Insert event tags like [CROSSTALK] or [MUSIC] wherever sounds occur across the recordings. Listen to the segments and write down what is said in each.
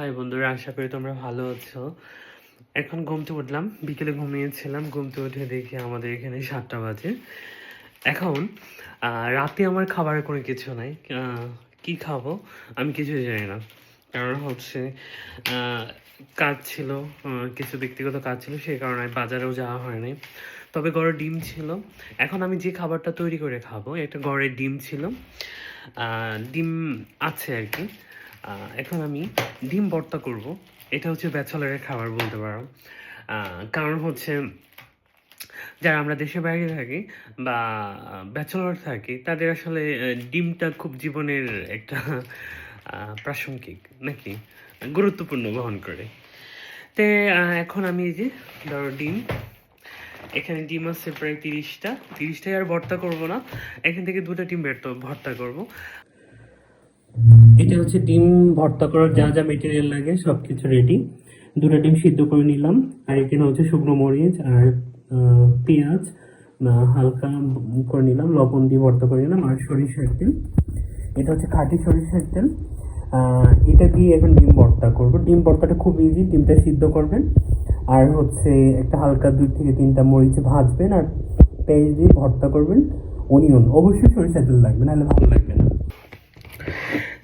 High বন্ধুরা, আশা করি তোমরা ভালো আছো। এখন ঘুমতে উঠলাম, বিকেলে ঘুমিয়েছিলাম, ঘুমতে উঠে দেখি আমাদের এখানে সাতটা বাজে। এখন রাতে আমার খাবারের কোনো কিছু নাই কি খাব আমি কিছুই জানি না। কারণ হচ্ছে কাজ ছিল কিছু ব্যক্তিগত কাজ ছিল, সেই কারণে বাজারেও যাওয়া হয়নি। তবে ঘরে ডিম ছিল। এখন আমি যে খাবারটা তৈরি করে খাব একটা ঘরে ডিম ছিল। ডিম আছে আর কি। এখন আমি ডিম ভর্তা করব। এটা হচ্ছে ব্যাচলারের খাবার বলতে পারো। কারণ হচ্ছে যারা আমরা দেশের বাইরে থাকি বা ব্যাচেলর থাকি, তাদের আসলে ডিমটা খুব জীবনের একটা প্রাসঙ্গিক নাকি গুরুত্বপূর্ণ বহন করে। তে এখন আমি এই যে, ধরো ডিম। এখানে ডিম আছে প্রায় তিরিশটা। তিরিশটাই আর ভর্তা করব না। এখান থেকে দুটো ডিম ভর্তা করব। এটা হচ্ছে ডিম ভর্তা করার যা যা মেটেরিয়াল লাগে সব কিছু রেডি দুটো ডিম সিদ্ধ করে নিলাম, আর এখানে হচ্ছে শুকনো মরিচ আর পেঁয়াজ হালকা করে নিলাম, লবণ দিয়ে ভর্তা করে নিলাম, আর সরিষার তেল। এটা হচ্ছে খাঁটি সরিষার তেল। এটা দিয়ে এখন ডিম ভর্তা করব। ডিম ভর্তাটা খুব ইজি ডিমটা সিদ্ধ করবেন। আর হচ্ছে একটা হালকা দুই থেকে তিনটা মরিচ ভাজবেন, আর পেঁয়াজ দিয়ে ভর্তা করবেন। অনিয়ন অবশ্যই সরিষার তেল লাগবে, নাহলে ভালো লাগবে না।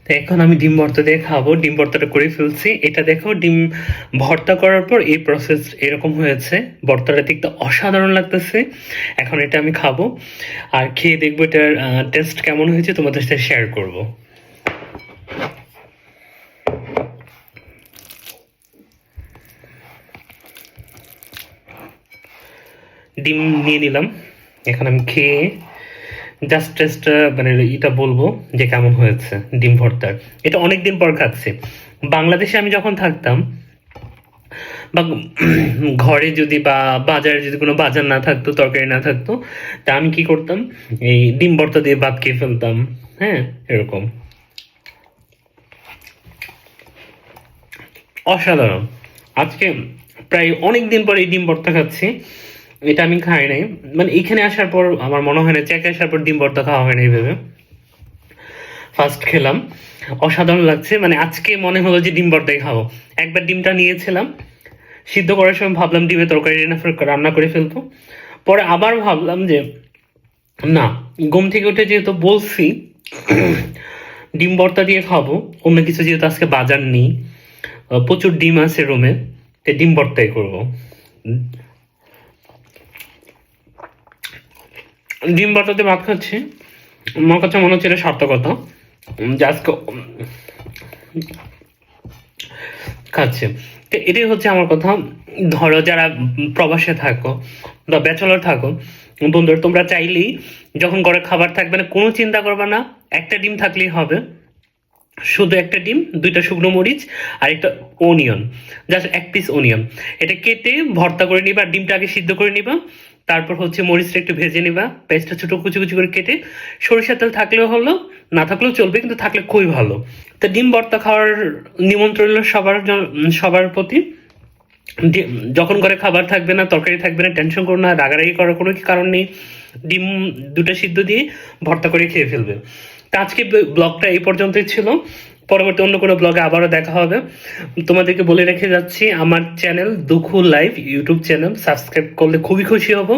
তো এখন আমি ডিম ভর্তা দিয়ে খাব ডিম ভর্তাটা করে ফেলছি। এটা দেখো ডিম ভর্তা করার পর এই প্রসেস এরকম হয়েছে। ভর্তাটা দেখতে অসাধারণ লাগতেছে। এখন এটা আমি খাব। আর খেয়ে দেখব এটার টেস্ট কেমন হয়েছে। তোমাদের সাথে শেয়ার করব। ডিম নিয়ে নিলাম। এখন আমি খেয়ে জাস্ট টেস্ট মানে এটা বলব যে কেমন হয়েছে ডিম ভর্তার। এটা অনেক দিন পর খাচ্ছি। বাংলাদেশে আমি যখন থাকতাম, বা [CLEARS THROAT] ঘরে যদি বা বাজারে যদি কোনো বাজার না থাকতো, তরকারি না থাকতো, তা আমি কি করতাম? এই ডিম ভর্তা দিয়ে ভাত খেয়ে ফেলতাম। হ্যাঁ এরকম। অসাধারণ। আজকে প্রায় অনেক দিন পর এই ডিম ভর্তা খাচ্ছি। এটা আমি খাই নাই। মানে এখানে আসার পর আমার মনে হয় না চেকে আসার পর ডিম ভর্তা খাওয়া হয় না এইভাবে ফার্স্ট খেলাম। অসাধারণ লাগছে। মানে আজকে মনে হলো যে ডিম ভর্তাই খাব। একবার ডিমটা নিয়েছিলাম। সিদ্ধ করার সময় ভাবলাম ডিমে তরকারি রান্না করে ফেলব পরে আবার ভাবলাম যে, না, ঘুম থেকে উঠে যেহেতু বলছি, ডিম ভর্তা দিয়ে খাব। অন্য কিছু যেহেতু আজকে বাজার নেই প্রচুর ডিম আছে রুমে ডিম ভর্তাই করব। ডিম ভর্তাতে ভাত খাচ্ছি। আমার কাছে মনে হচ্ছে এটা সার্থকতা। আজকে খাচ্ছে। তো এটাই হচ্ছে আমার কথা। ধরো যারা প্রবাসে থাকো বা ব্যাচেলর থাকো, বন্ধুরা, তোমরা চাইলেই যখন ঘরে খাবার থাকবে না, কোনো চিন্তা করবে না। একটা ডিম থাকলেই হবে। শুধু একটা ডিম, দুইটা শুকনো মরিচ আর একটা অনিয়ন জাস্ট এক পিস অনিয়ন এটা কেটে ভর্তা করে নিবা আর ডিমটা আগে সিদ্ধ করে নিবা। তারপর হচ্ছে মরিচটা একটু ভেজে নিবা। পেস্টটা ছোট কুচি কুচি করে কেটে সরিষার তেল থাকলেও হলো, না থাকলেও চলবে, কিন্তু থাকলে খুবই ভালো। তো ডিম ভর্তা খাওয়ার নিমন্ত্রণ সবার সবার প্রতি। যখন ঘরে খাবার থাকবে না, তরকারি থাকবে না, টেনশন করো না, রাগারাগি করার কোনো কি কারণ নেই। ডিম দুটো সিদ্ধ দিয়ে ভর্তা করে খেয়ে ফেলবে। তা আজকে ব্লগটা এই পর্যন্তই ছিল। পরবর্তী অন্য কোনো ব্লগে আবারও দেখা হবে। তোমাদেরকে বলে রেখে যাচ্ছি, আমার channel Dukhu live YouTube channel subscribe করলে খুবই খুশি হব।